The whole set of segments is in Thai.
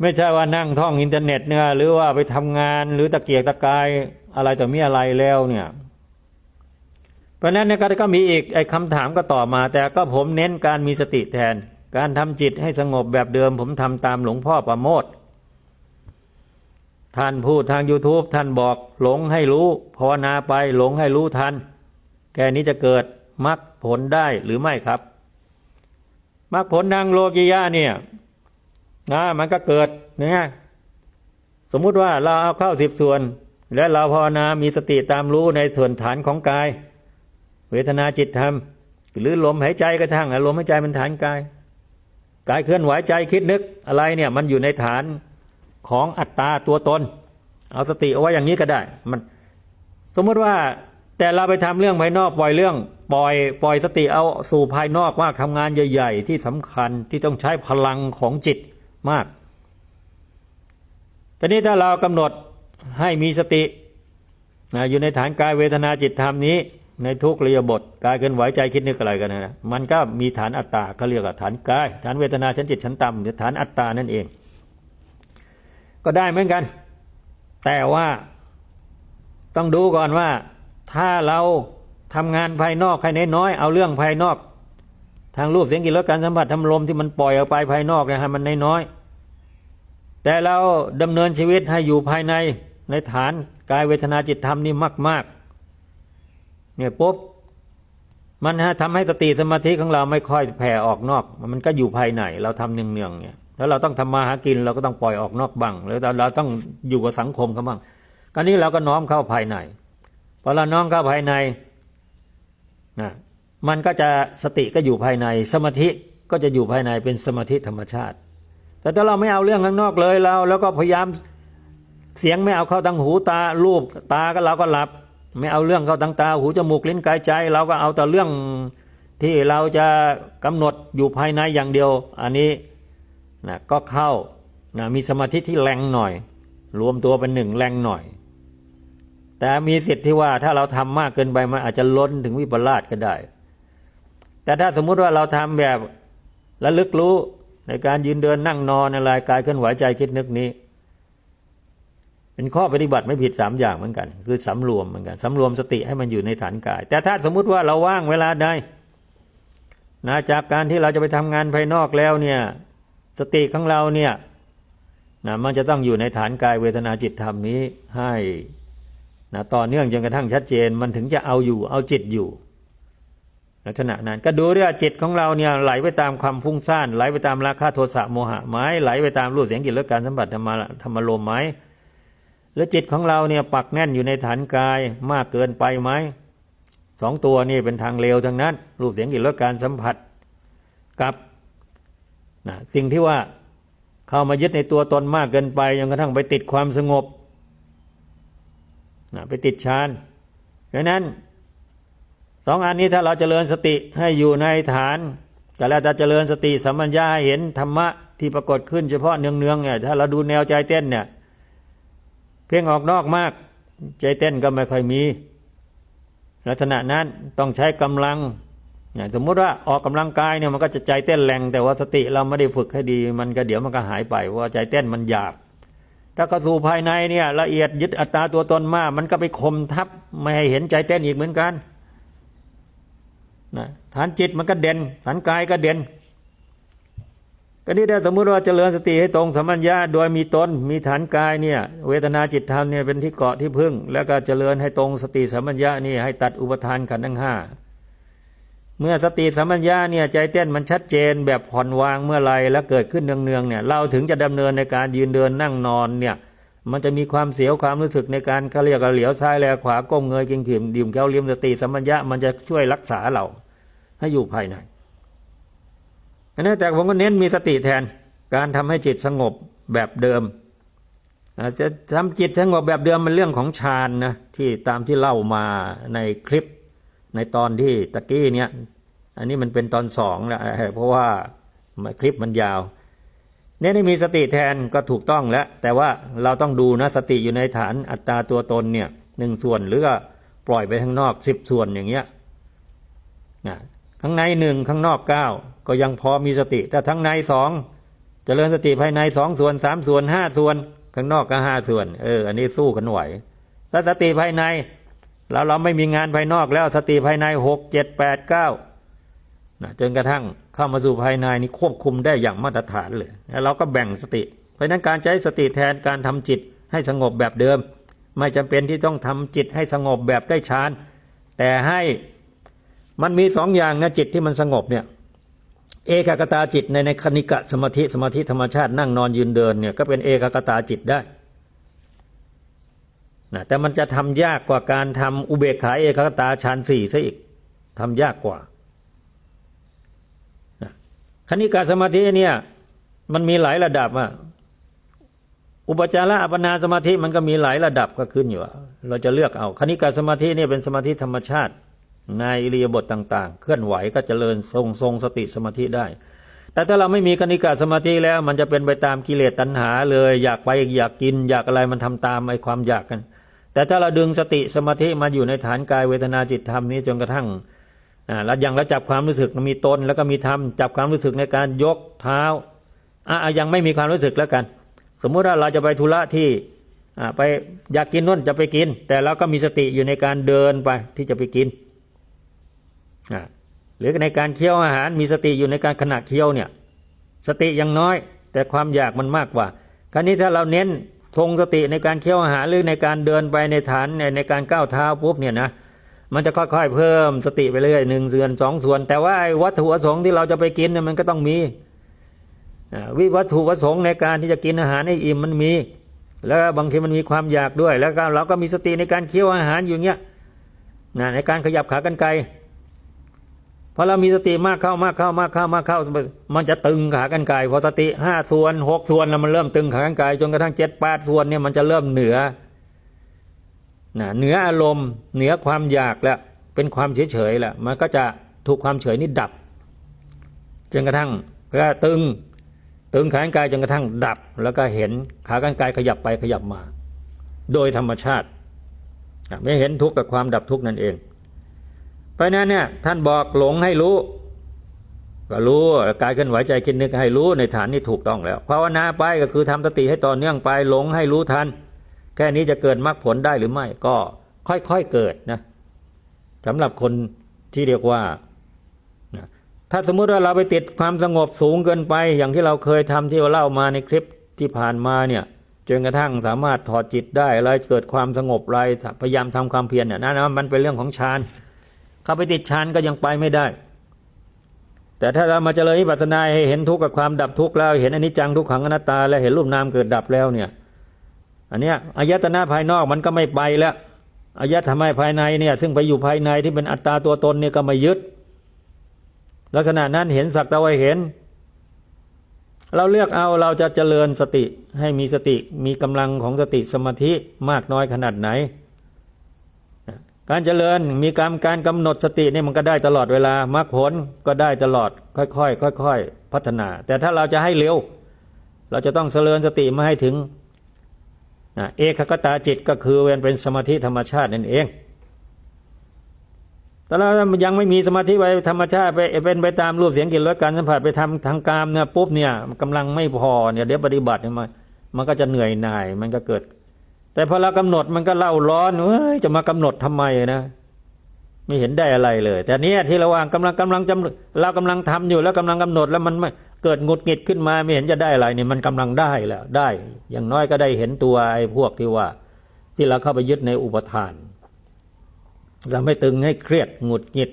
ไม่ใช่ว่านั่งท่องอินเทอร์เน็ตเนี่ยหรือว่าไปทำงานหรือตะเกียกตะกายอะไรต่อมีอะไรแล้วเนี่ย เพราะนั้นเนยก็ก็มีอีกไอ้คำถามก็ต่อมา แต่ก็ผมเน้นการมีสติแทน การทำจิตให้สงบแบบเดิม ผมทำตามหลวงพ่อประโมทท่านพูดทาง YouTube ท่านบอกหลงให้รู้ภาวนาไปหลงให้รู้ทันแค่นี้จะเกิดมรรคผลได้หรือไม่ครับมรรคผลทางโลกิยะเนี่ย นะมันก็เกิดนะสมมุติว่าเราเอาเข้าสิบส่วน และเราภาวนา มีสติตามรู้ในส่วนฐานของกาย เวทนาจิตธรรม หรือลมหายใจก็ทั้งลมหายใจเป็นฐานกาย กายเคลื่อนไหวใจคิดนึกอะไรเนี่ยมันอยู่ในฐานของอัตตาตัวตน เอาสติเอาไว้อย่างนี้ก็ได้ มันสมมติว่าแต่เราไปทำเรื่องภายนอกปล่อยเรื่อง ปล่อยปล่อยสติเอาสู่ภายนอกมากทำงานใหญ่ ๆ ที่สำคัญที่ต้องใช้พลังของจิต มากทีนี้ถ้าเรากำหนดให้มีสตินะอยู่ในฐานกายเวทนาจิตธรรมนี้ ในทุกเรียบทกายเคลื่อนไหวใจคิดนึกอะไรกันนะมันก็มีฐานอัตตาเขาเรียกว่าฐานกาย ฐานเวทนาชั้นจิตชั้นต่ำหรือฐานอัตตานั่นเอง ก็ได้เหมือนกัน แต่ว่าต้องดูก่อนว่าถ้าเราทำงานภายนอกใครน้อยๆเอาเรื่องภายนอก ทางรูปเสียงกลิ่นรสการสัมผัสทำลมที่มันปล่อยออกไปภายนอกเนี่ยให้มันน้อยๆแต่เราดำเนินชีวิตให้อยู่ภายในในฐานกายเวทนาจิตธรรมนี่มากๆเนี่ยปุ๊บมันฮะทำให้สติสมาธิของเราไม่ค่อยแผ่ออกนอก มันก็อยู่ภายในเราทำเนืองๆเนี่ยแล้วเราต้องทำมาหากินเราก็ต้องปล่อยออกนอกบ้างแล้วเราเราต้องอยู่กับสังคมเขาบ้างการนี้เราก็น้อมเข้าภายในพอเราน้อมเข้าภายในนะ มันก็จะสติก็อยู่ภายในสมาธิก็จะอยู่ภายในเป็นสมาธิธรรมชาติ แต่ถ้าเราไม่เอาเรื่องข้างนอกเลยเราแล้วก็พยายามเสียงไม่เอาเข้าทางหูตารูปตาก็เราก็หลับ ไม่เอาเรื่องเข้าทางตาหูจมูกลิ้นกายใจ เราก็เอาแต่เรื่องที่เราจะกำหนดอยู่ภายในอย่างเดียว อันนี้นะก็เข้านะมีสมาธิที่แรงหน่อย รวมตัวเป็นหนึ่งแรงหน่อย แต่มีสิทธิ์ที่ว่าถ้าเราทำมากเกินไปมันอาจจะล้นถึงวิปลาสก็ได้ แต่ถ้าสมมุติว่าเราทำแบบระลึกรู้ในการยืนเดินนั่งนอนอะไรกายเคลื่อนไหวใจคิดนึกนี้ เป็นข้อปฏิบัติไม่ผิดสามอย่างเหมือนกัน คือสำรวมเหมือนกันสำรวมสติให้มันอยู่ในฐานกาย แต่ถ้าสมมุติว่าเราว่างเวลาใดนะจากการที่เราจะไปทำงานภายนอกแล้วเนี่ยสติของเราเนี่ยนะมันจะต้องอยู่ในฐานกายเวทนาจิตธรรมนี้ให้นะต่อเนื่องจนกระทั่งชัดเจนมันถึงจะเอาอยู่เอาจิตอยู่ ลักษณะนั้นก็ดูด้วยว่าจิตของเราเนี่ยไหลไปตามความฟุ้งซ่านไหลไปตามราคะโทสะโมหะไหมไหลไปตามรูปเสียงกลิ่นรสการสัมผัสธรรมะธรรมลมไหมแล้วจิตของเราเนี่ยปักแน่นอยู่ในฐานกายมากเกินไปไหมสองตัวนี่เป็นทางเลวทั้งนั้น รูปเสียงกลิ่นรสการสัมผัสกับนะสิ่งที่ว่าเข้ามายึดในตัวตนมากเกินไปจนกระทั่งไปติดความสงบนะไปติดฌานเพราะนั้น องอันนี้ถ้าเราจเจริญสติให้อยู่ในฐาน แต่แล้วจะเจริญสติสัมปัญญาเห็นธรรมะที่ปรากฏขึ้นเฉพาะเนืองๆเนี่ยถ้าเราดูแนวใจเต้นเนี่ยเพ่งออกนอกมาก ใจเต้นก็ไม่ค่อยมี ลักษณะนั้นต้องใช้กำลังสมมุติว่าออกกำลังกายเนี่ยมันก็จะใจเต้นแรงแต่ว่าสติเราไม่ได้ฝึกให้ดี มันก็เดี๋ยวมันก็หายไปว่าใจเต้นมันหยาบ ถ้าเข้าสู่ภายในเนี่ยละเอียดยึดอัตตาตัวตนมาก มันก็ไปข่มทับไม่ให้เห็นใจเต้นอีกเหมือนกัน นะฐานจิตมันก็เด่นฐานกายก็เด่นก็นี่ถ้าสมมุติว่าเจริญสติให้ตรงสัมปัญญาโดยมีตนมีฐานกายเนี่ยเวทนาจิตธรรมเนี่ยเป็นที่เกาะที่พึ่ง แล้วก็เจริญให้ตรงสติสัมปัญญานี่ให้ตัดอุปทานขันธ์ทั้งห้าเมื่อสติสัมปัญญาเนี่ยใจเต้นมันชัดเจนแบบผ่อนวางเมื่อไรแล้วเกิดขึ้นเนืองๆเนี่ยเราถึงจะดำเนินในการยืนเดินนั่งนอนเนี่ย มันจะมีความเสียวความรู้สึกในการเขาเรียกเหลียวซ้ายแลขวาก้มเงยกินขิมดื่มแก้วเลี้ยมสติสัมปัญญามันจะช่วยรักษาเรา ให้อยู่ภายในอันนี้แต่ผมก็เน้นมีสติแทนการทำให้จิตสงบแบบเดิมอาจจะทำจิตสงบแบบเดิมมันเรื่องของฌานนะที่ตามที่เล่ามาในคลิปในตอนที่ตะกี้เนี่ยอันนี้มันเป็นตอนสองแล้วเพราะว่าคลิปมันยาว เนี่ยได้มีสติแทนก็ถูกต้องแล้ว แต่ว่าเราต้องดูนะสติอยู่ในฐานอัตราตัวตนเนี่ยหนึ่งส่วนหรือก็ปล่อยไปข้างนอกสิบส่วนอย่างเงี้ยนะข้างในหนึ่งข้างนอกเก้าก็ยังพอมีสติ แต่ทั้งในสองจจริญสติภายในสองส่วนสามส่วนห้าส่วน ข้างนอกก็ห้าส่วน เออ อันนี้สู้กันไหวแล้วสติภายในเราเราไม่มีงานภายนอกแล้วสติภายในหกเจ็ดแปดเก้านะจนกระทั่ง เข้ามาสู่ภายในนี่ควบคุมได้อย่างมาตรฐานเลยแล้วเราก็แบ่งสติ เพราะนั้นการใช้สติแทนการทำจิตให้สงบแบบเดิม ไม่จำเป็นที่ต้องทำจิตให้สงบแบบได้ฌานแต่ให้มันมีสองอย่างนะจิตที่มันสงบเนี่ยเอกกตาจิตในในคณิกะสมาธิสมาธิธรรมชาตินั่งนอนยืนเดินเนี่ยก็เป็นเอกกตาจิตได้นะแต่มันจะทำยากกว่าการทำอุเบกขาเอกกตาฌานสี่ซะอีกทำยากกว่า คณิกะสมาธิเนี่ยมันมีหลายระดับอะอุปจาระอัปนาสมาธิมันก็มีหลายระดับก็ขึ้นอยู่ เราจะเลือกเอา คณิกะสมาธิเนี่ยเป็นสมาธิธรรมชาติ ในอิริยาบถต่าง ๆ เคลื่อนไหวก็เจริญทรงทรงสติสมาธิได้ แต่ถ้าเราไม่มีคณิกาสมาธิแล้ว มันจะเป็นไปตามกิเลสตัณหา เลยอยากไปอยากกิน อยากอะไรมันทำตามไอ้ความอยากกัน แต่ถ้าเราดึงสติสมาธิมาอยู่ในฐานกายเวทนาจิตธรรมนี้จนกระทั่ง อ่าแล้วยังแล้วจับความรู้สึกมีตนแล้วก็มีธรรมจับความรู้สึกในการยกเท้าอะอะยังไม่มีความรู้สึกแล้วกัน สมมุติว่าเราจะไปธุระที่อ่าไปอยากกินนู่นจะไปกิน แต่เราก็มีสติอยู่ในการเดินไปที่จะไปกินอ่าหรือในการเคี้ยวอาหารมีสติอยู่ในการขณะเคี้ยวเนี่ยสติยังน้อย แต่ความอยากมันมากกว่า คราวนี้ถ้าเราเน้นทงสติในการเคี้ยวอาหารหรือในการเดินไปในฐานในในการก้าวเท้าปุ๊บเนี่ยนะ มันจะค่อยๆ เพิ่มสติไปเรื่อยหนึ่งส่วนสองส่วน แต่ว่าวัตถุประสงค์ที่เราจะไปกินเนี่ยมันก็ต้องมีวิวัตถุประสงค์ในการที่จะกินอาหารให้อิ่มมันมี แล้วบางทีมันมีความอยากด้วย แล้วก็เราก็มีสติในการเคี้ยวอาหารอยู่เงี้ยนะในการขยับขากรรไกรพอเรามีสติมากเข้ามากเข้ามากเข้ามากเข้า มันจะตึงขากรรไกรพอสติห้าส่วนหกส่วนแล้วมันเริ่มตึงขากรรไกรจนกระทั่งเจ็ดแปดส่วนเนี่ยมันจะเริ่มเหนือ นะเหนืออารมณ์เหนือความอยากแล้วเป็นความเฉยเฉยๆแล้วมันก็จะถูกความเฉยนี่ดับจนกระทั่งก็ตึงตึงขากรรไกรจนกระทั่งดับ แล้วก็เห็นขากรรไกรขยับไปขยับมา โดยธรรมชาติไม่เห็นทุกข์กับความดับทุกข์นั่นเอง เพราะนั้นเนี่ยท่านบอกหลงให้รู้ ก็รู้กายเคลื่อนไหวใจคิดนึกให้รู้ในฐานนี้ถูกต้องแล้วภาวนาไปก็คือทำสติให้ต่อเนื่องไปหลงให้รู้ทัน แค่นี้จะเกิดมรรคผลได้หรือไม่ก็ค่อยๆเกิดนะสำหรับคนที่เรียกว่า ถ้าสมมุติว่าเราไปติดความสงบสูงเกินไป อย่างที่เราเคยทำที่เราเล่ามาในคลิปที่ผ่านมาเนี่ยจนกระทั่งสามารถถอดจิตได้อะไรเกิดความสงบไรพยายามทำความเพียรเนี่ยนั่นนะมันเป็นเรื่องของฌานเข้าไปติดฌานก็ยังไปไม่ได้ แต่ถ้าเรามาเจริญวิปัสสนาให้เห็นทุกข์กับความดับทุกข์แล้ว เห็นอนิจจังทุกขังอนัตตา แล้วเห็นรูปนามเกิดดับแล้วเนี่ย อันเนี้ยอายตนะภายนอกมันก็ไม่ไปแล้วอายตนะภายในเนี่ยซึ่งไปอยู่ภายในที่เป็นอัตตาตัวตนเนี่ยก็ไม่ยึด ลักษณะนั้นเห็นสักแต่ว่าเห็น เราเลือกเอาเราจะเจริญสติให้มีสติมีกำลังของสติสมาธิมากน้อยขนาดไหน การเจริญมีการการกำหนดสติเนี่ยมันก็ได้ตลอดเวลามรรคผลก็ได้ตลอดค่อยๆค่อยๆพัฒนา แต่ถ้าเราจะให้เร็ว เราจะต้องเจริญสติมาให้ถึง เอกคตาจิตก็คือเวนเป็นสมาธิธรรมชาตินั่นเองแต่เรายังไม่มีสมาธิไปธรรมชาติไปเป็นไปตามรูปเสียงกลิ่นรสการสัมผัสไปทำทางกามเนี่ยปุ๊บเนี่ยกำลังไม่พอเนี่ยเดี๋ยวปฏิบัติมันมันก็จะเหนื่อยหน่ายมันก็เกิด แต่พอเรากำหนดมันก็เล่าร้อนเอ้ยจะมากำหนดทำไมนะไม่เห็นได้อะไรเลย แต่เนี้ที่ระหว่างกำลังกำลังจำเรากำลังทำอยู่แล้วกำลังกำหนดแล้วมันไม่ เกิดหงุดหงิดขึ้นมาไม่เห็นจะได้อะไรเนี่ยมันกำลังได้แล้วได้ อย่างน้อยก็ได้เห็นตัวไอ้พวกที่ว่า ที่เราเข้าไปยึดในอุปทานเราไม่ตึงให้เครียดหงุดหงิด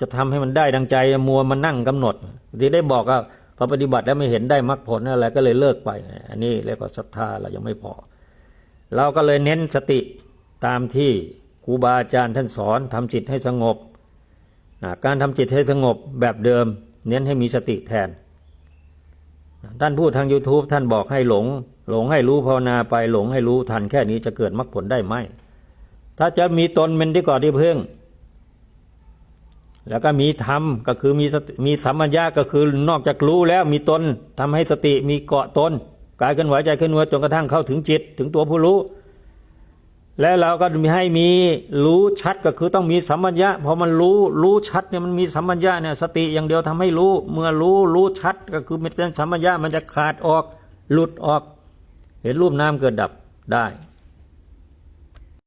จะทำให้มันได้ดังใจมัวมานั่งกำหนด ที่ได้บอกว่าพอปฏิบัติแล้วไม่เห็นได้มรรคผลอะไรก็เลยเลิกไป อันนี้เรียกว่าศรัทธาเรายังไม่พอ เราก็เลยเน้นสติตามที่ครูบาอาจารย์ท่านสอนทำจิตให้สงบ การทำจิตให้สงบแบบเดิม เน้นให้มีสติแทน ท่านพูดทาง YouTube ท่านบอกให้หลง หลงให้รู้ภาวนาไปหลงให้รู้ทันแค่นี้จะเกิดมรรคผลได้ไหม ถ้าจะมีตนเป็นที่ก่อที่พึ่ง แล้วก็มีธรรมก็คือมีมีสัมมัญญาก็คือนอกจากรู้แล้วมีตนทำให้สติมีเกาะตนกายเคลื่อนไหวใจเคลื่อนไหวจนกระทั่งเข้าถึงจิต ถึงตัวผู้รู้ และเราก็ให้มีรู้ชัดก็คือต้องมีสัมปัญญะพอมันรู้รู้ชัดเนี่ยมันมีสัมปัญญะเนี่ยสติอย่างเดียวทำให้รู้ เมื่อรู้รู้ชัดก็คือมันเป็นสัมปัญญะมันจะขาดออกหลุดออก เห็นรูปน้ำเกิดดับได้